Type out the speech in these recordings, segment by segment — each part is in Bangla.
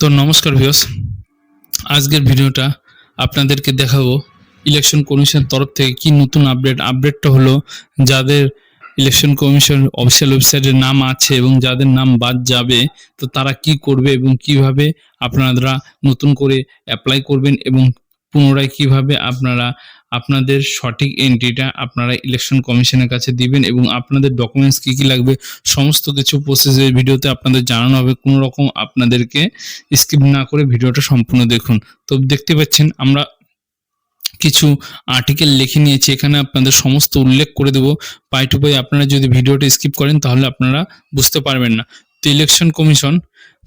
তো নমস্কার ভিউস আজকের ভিডিওটা আপনাদেরকে দেখাবো ইলেকশন কমিশন তরফ থেকে কি নতুন আপডেট আপডেটটা হলো, যাদের ইলেকশন কমিশন অফিসিয়াল ওয়েবসাইটে নাম আছে এবং যাদের নাম বাদ যাবে, তো তারা কি করবে এবং কীভাবে আপনারা নতুন করে অ্যাপ্লাই করবেন এবং পুনরায় কীভাবে আপনারা, আপনাদের সঠিক এন্ট্রিটা আপনারা ইলেকশন কমিশনের কাছে দিবেন এবং আপনাদের ডকুমেন্টস কি কি লাগবে, সমস্ত কিছু প্রসেসের ভিডিওতে আপনাদের জানানো হবে। কোনো রকম আপনাদেরকে স্কিপ না করে ভিডিওটা সম্পূর্ণ দেখুন। তো দেখতে পাচ্ছেন, আমরা কিছু আর্টিকেল লিখে নিয়েছি। এখানে আপনাদের সমস্ত উল্লেখ করে দেবো। পাই টু পাই আপনারা যদি ভিডিওটা স্কিপ করেন, তাহলে আপনারা বুঝতে পারবেন না। তো ইলেকশন কমিশন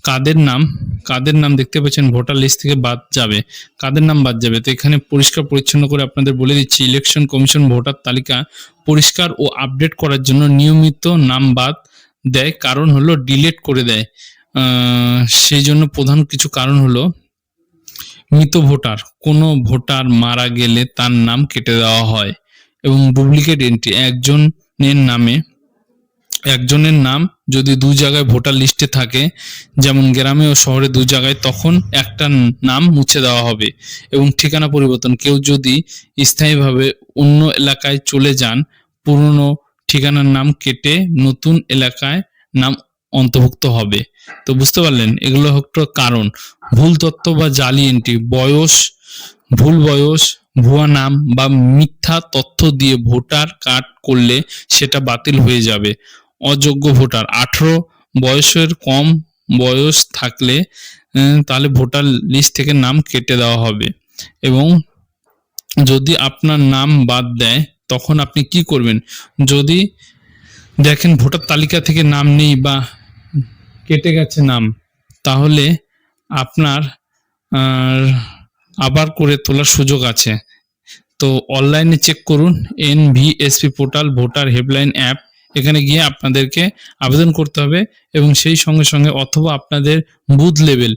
কাদের নাম? কাদের নাম দেখতে পাচ্ছেন ভোটার লিস্ট থেকে বাদ যাবে। কাদের নাম বাদ যাবে? তো এখানে পরিষ্কার পরিচ্ছন্ন করে আপনাদের বলে দিচ্ছি, ইলেকশন কমিশন ভোটার তালিকা পরিষ্কার ও আপডেট করার জন্য নিয়মিত নাম বাদ দেয়। কারণ হলো ডিলেট করে দেয়। সেই জন্য প্রধান কিছু কারণ হলো মৃত ভোটার। কোনো ভোটার মারা গেলে তার নাম কেটে দেওয়া হয় এবং ডুপ্লিকেট এন্ট্রি, একজনের নামে একজনের নাম যদি দু জায়গায় ভোটার লিস্টে থাকে, যেমন গ্রামে ও শহরে দু জায়গায়, তখন একটা নাম মুছে দেওয়া হবে এবং ঠিকানা পরিবর্তন। কেউ যদি স্থায়ীভাবে অন্য এলাকায় চলে যান, পুরনো ঠিকানার নাম কেটে নতুন এলাকায় নাম অন্তর্ভুক্ত হবে। তো বুঝতে পারলেন, এগুলো হচ্ছে কারণ। ভুল তথ্য বা জালি এন্ট্রি বয়স, ভুল বয়স, ভুয়া নাম বা মিথ্যা তথ্য দিয়ে ভোটার কার্ড করলে সেটা বাতিল হয়ে যাবে। অযোগ্য ভোটার। আঠারো বয়সের কম বয়স থাকলে তাহলে ভোটার লিস্ট থেকে নাম কেটে দেওয়া হবে। এবং যদি আপনার নাম বাদ দেয়, তখন আপনি কি করবেন? যদি দেখেন ভোটার তালিকা থেকে নাম নেই বা কেটে গেছে নাম, তাহলে আপনার আবার করে তোলার সুযোগ আছে। তো অনলাইনে চেক করুন NVSP portal voter helpline app এখানে গিয়ে আপনাদেরকে আবেদন করতে হবে এবং সেই সঙ্গে সঙ্গে অথবা আপনাদের বুথ লেভেল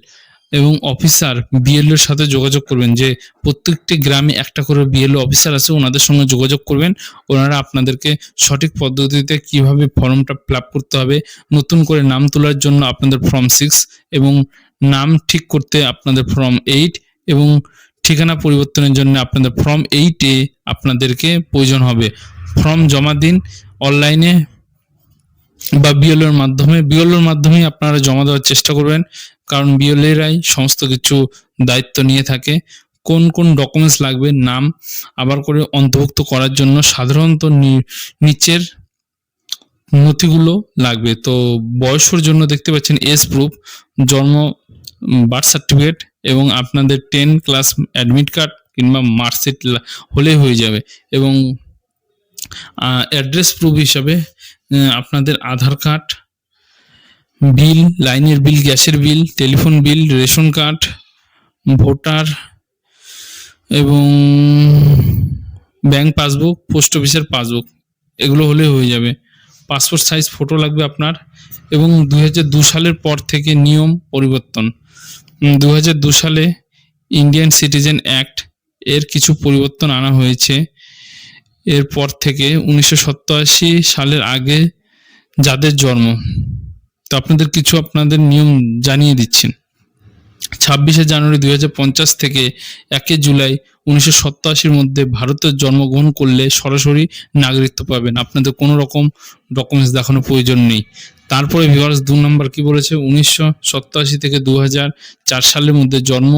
এবং অফিসার বিএলওর সাথে যোগাযোগ করবেন যে প্রত্যেকটি গ্রামে একটা করে বিএলও অফিসার আছে, ওনাদের সঙ্গে যোগাযোগ করবেন। ওনারা আপনাদেরকে সঠিক পদ্ধতিতে কীভাবে ফর্মটা ফিল করতে হবে, নতুন করে নাম তোলার জন্য আপনাদের ফর্ম সিক্স এবং নাম ঠিক করতে আপনাদের ফর্ম এইট এবং ঠিকানা পরিবর্তনের জন্য আপনাদের ফর্ম এইটে আপনাদেরকে প্রয়োজন হবে। ফর্ম জমা দিন অনলাইনে বা বিএলওর মাধ্যমে বিএলওর মাধ্যমেই আপনারা জমা দেওয়ার চেষ্টা করবেন। কারণ বিএলএরাই সমস্ত কিছু দায়িত্ব নিয়ে থাকে। কোন কোন ডকুমেন্টস লাগবে, নাম আবার করে অন্তর্ভুক্ত করার জন্য সাধারণত নিচের নথিগুলো লাগবে। তো বয়সের জন্য দেখতে পাচ্ছেন এস প্রুফ জন্ম বার্থ সার্টিফিকেট এবং আপনাদের টেন ক্লাস অ্যাডমিট কার্ড কিংবা মার্কশিট হলেই হয়ে যাবে। এবং অ্যাড্রেস প্রুফ হিসাবে আপনাদের আধার কার্ড বিল লাইনের বিল গ্যাসের bill telephone bill ration card voter এবং ব্যাংক পাসবুক পোস্ট অফিসের পাসবুক এগুলো হলে হয়ে যাবে। পাসপোর্ট সাইজ ফটো লাগবে আপনার এবং দু সালের পর থেকে নিয়ম পরিবর্তন। দু সালে ইন্ডিয়ান সিটিজেন অ্যাক্ট এর কিছু পরিবর্তন আনা হয়েছে। এরপর থেকে উনিশশো সালের আগে যাদের জন্ম। তো আপনাদের কিছু আপনাদের নিয়ম জানিয়ে দিচ্ছেন। ছাব্বিশে জানুয়ারি দু হাজার পঞ্চাশ থেকে একে জুলাই উনিশশো মধ্যে ভারতে জন্মগ্রহণ করলে সরাসরি নাগরিকত্ব পাবেন। আপনাদের কোনো রকম ডকুমেন্টস দেখানোর প্রয়োজন নেই। তারপরে ভিউয়ার্স দু নম্বর কি বলেছে? উনিশশো থেকে দু সালের মধ্যে জন্ম,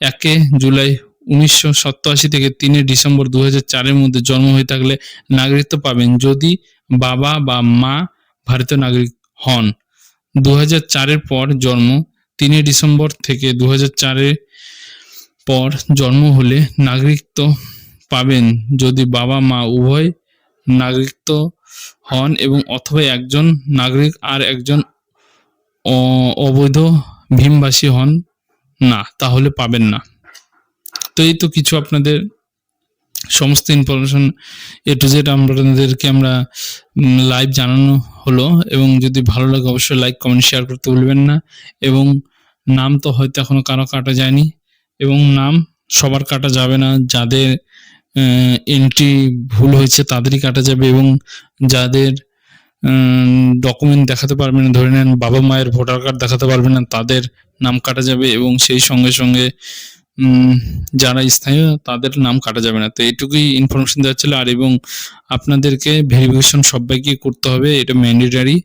একে জুলাই উনিশশো সপ্তাশি থেকে তিনে ডিসেম্বর দু চারের মধ্যে জন্ম হয়ে থাকলে নাগরিকত্ব পাবেন যদি বাবা বা মা ভারতীয় নাগরিক হন। দু চারের পর জন্ম, তিনে ডিসেম্বর থেকে দু চারের পর জন্ম হলে নাগরিকত্ব পাবেন যদি বাবা, মা উভয় নাগরিকত্ব হন এবং অথবা একজন নাগরিক আর একজন অবৈধ ভীমবাসী হন না, তাহলে পাবেন না। তো এই তো কিছু আপনাদের সমস্ত ইনফরমেশন এ টু জেড আপনাদেরকে আমরা লাইভ জানানো হলো এবং যদি ভালো লাগে অবশ্যই লাইক কমেন্ট শেয়ার করতে ভুলবেন না এবং নাম তো হয়তো এখনও কারও কাটা যায়নি এবং নাম সবার কাটা যাবে না, যাদের এন্ট্রি ভুল হয়েছে তাদেরই কাটা যাবে এবং যাদের ডকুমেন্ট দেখাতে পারবে না, ধরে নেন বাবা মায়ের ভোটার কার্ড দেখাতে পারবে না, তাদের নাম কাটা যাবে এবং সেই সঙ্গে সঙ্গে যারা স্থানীয়, তাদের নাম কাটা যাবে না। তো এইটুকুই ইনফরমেশন দেওয়া ছিল। আর এবং আপনাদেরকে ভেরিফিকেশন সবাইকে করতে হবে। এটা ম্যান্ডেটারি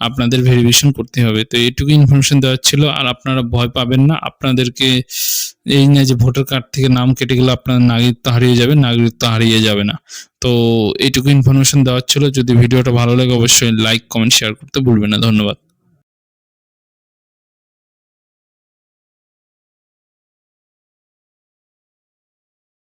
আপনাদের ভেরিফিকেশন করতে হবে। তো এইটুকু ইনফরমেশন দেওয়া ছিল। আর আপনারা ভয় পাবেন না। আপনাদেরকে এই না যে ভোটার কার্ড থেকে নাম কেটে গেলে আপনার নাগরিকত্ব হারিয়ে যাবে, নাগরিকত্ব হারিয়ে যাবে না। তো এইটুকু ইনফরমেশন দেওয়ার ছিল। যদি ভিডিওটা ভালো লাগে, অবশ্যই লাইক কমেন্ট শেয়ার করতে ভুলবেন না। ধন্যবাদ।